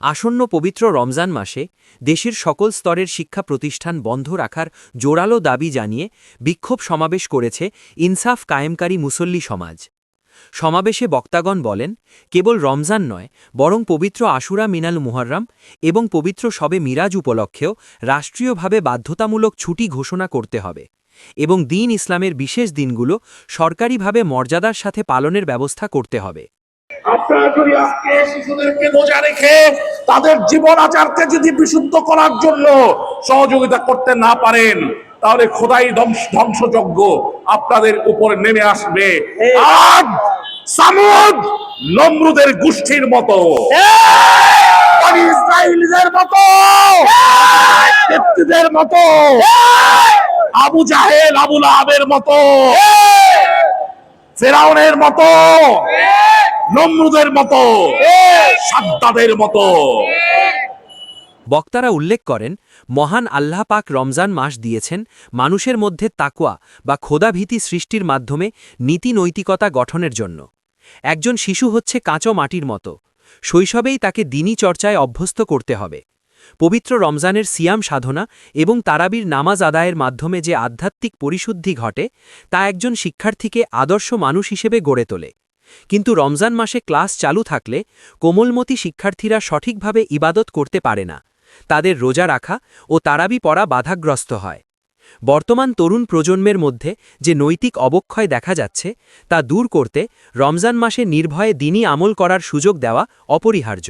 আসন্ন পবিত্র রমজান মাসে দেশের সকল স্তরের শিক্ষা প্রতিষ্ঠান বন্ধ রাখার জোরালো দাবি জানিয়ে বিক্ষোভ সমাবেশ করেছে ইনসাফ কায়েমকারী মুসল্লি সমাজ। সমাবেশে বক্তাগণ বলেন, কেবল রমজান নয়, বরং পবিত্র আশুরা মিনাল মুহররম এবং পবিত্র সবে মিরাজ উপলক্ষেও রাষ্ট্রীয়ভাবে বাধ্যতামূলক ছুটি ঘোষণা করতে হবে এবং দিন ইসলামের বিশেষ দিনগুলো সরকারিভাবে মর্যাদার সাথে পালনের ব্যবস্থা করতে হবে। আপনারা যদি আজকে শিশুদেরকে রোজা রেখে তাদের জীবন আচারকে যদি বিশুদ্ধ করার জন্য সহযোগিতা করতে না পারেন তাহলে খোদাই ধ্বংস- ধ্বংসযজ্ঞ আপনাদের উপরে নেমে আসবে। আজ সামুদ নমরুদের গোষ্ঠীর মতো। মতো। ব্যক্তিদের মতো। আবু জাহেল আবু লাহাবের মতো। ফেরাউনের মতো। নমরুদের মতো, সাদ্দাদের মতো। বক্তারা উল্লেখ করেন, মহান আল্লাহ পাক রমজান মাস দিয়েছেন মানুষের মধ্যে তাকওয়া বা খোদাভীতি সৃষ্টির মাধ্যমে নীতি নৈতিকতা গঠনের জন্য। একজন শিশু হচ্ছে কাঁচো মাটির মতো। শৈশবেই তাকে দিনী চর্চায় অভ্যস্ত করতে হবে। পবিত্র রমজানের সিয়াম সাধনা এবং তারাবির নামাজ আদায়ের মাধ্যমে যে আধ্যাত্মিক পরিশুদ্ধি ঘটে, তা একজন শিক্ষার্থীকে আদর্শ মানুষ হিসেবে গড়ে তোলে। কিন্তু রমজান মাসে ক্লাস চালু থাকলে কোমলমতি শিক্ষার্থীরা সঠিকভাবে ইবাদত করতে পারে না। তাদের রোজা রাখা ও তারাবি পড়া বাধাগ্রস্ত হয়। বর্তমান তরুণ প্রজন্মের মধ্যে যে নৈতিক অবক্ষয় দেখা যাচ্ছে, তা দূর করতে রমজান মাসে নির্ভয়ে দিনই আমল করার সুযোগ দেওয়া অপরিহার্য।